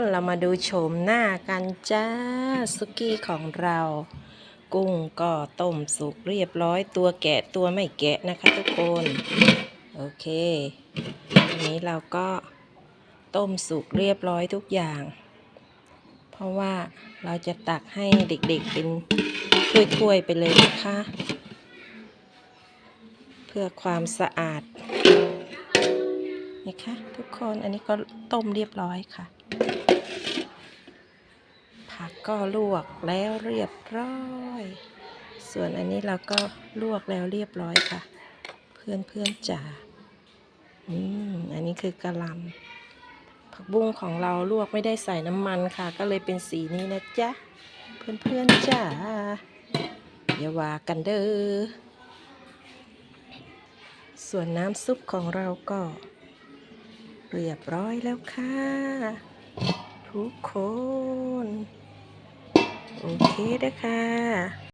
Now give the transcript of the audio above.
นเรามาดูโฉมหน้ากันจ้าสุกี้ของเรา กุ้งก็ต้มสุกเรียบร้อยตัวแกะตัวไม่แกะนะคะทุกคน โอเคอันนี้เราก็ต้มสุกเรียบร้อยทุกอย่าง เพราะว่าเราจะตักให้เด็กๆเป็นถ้วยๆไปเลยนะคะ เพื่อความสะอาดนี่ค่ะทุกคนอันนี้ก็ต้มเรียบร้อยค่ะ ก็ลวกแล้วเรียบร้อย ส่วนอันนี้เราก็ลวกแล้วเรียบร้อยค่ะ เพื่อนเพื่อนจ๋าอืมอันนี้คือกะหล่ำผักบุ้งของเราลวกไม่ได้ใส่น้ำมันค่ะ ก็เลยเป็นสีนี้นะจ๊ะ เพื่อนเพื่อนจ๋าอย่าว่ากันเด้อส่วนน้ำซุปของเราก็เรียบร้อยแล้วค่ะ ทุกคน โอเคนะคะ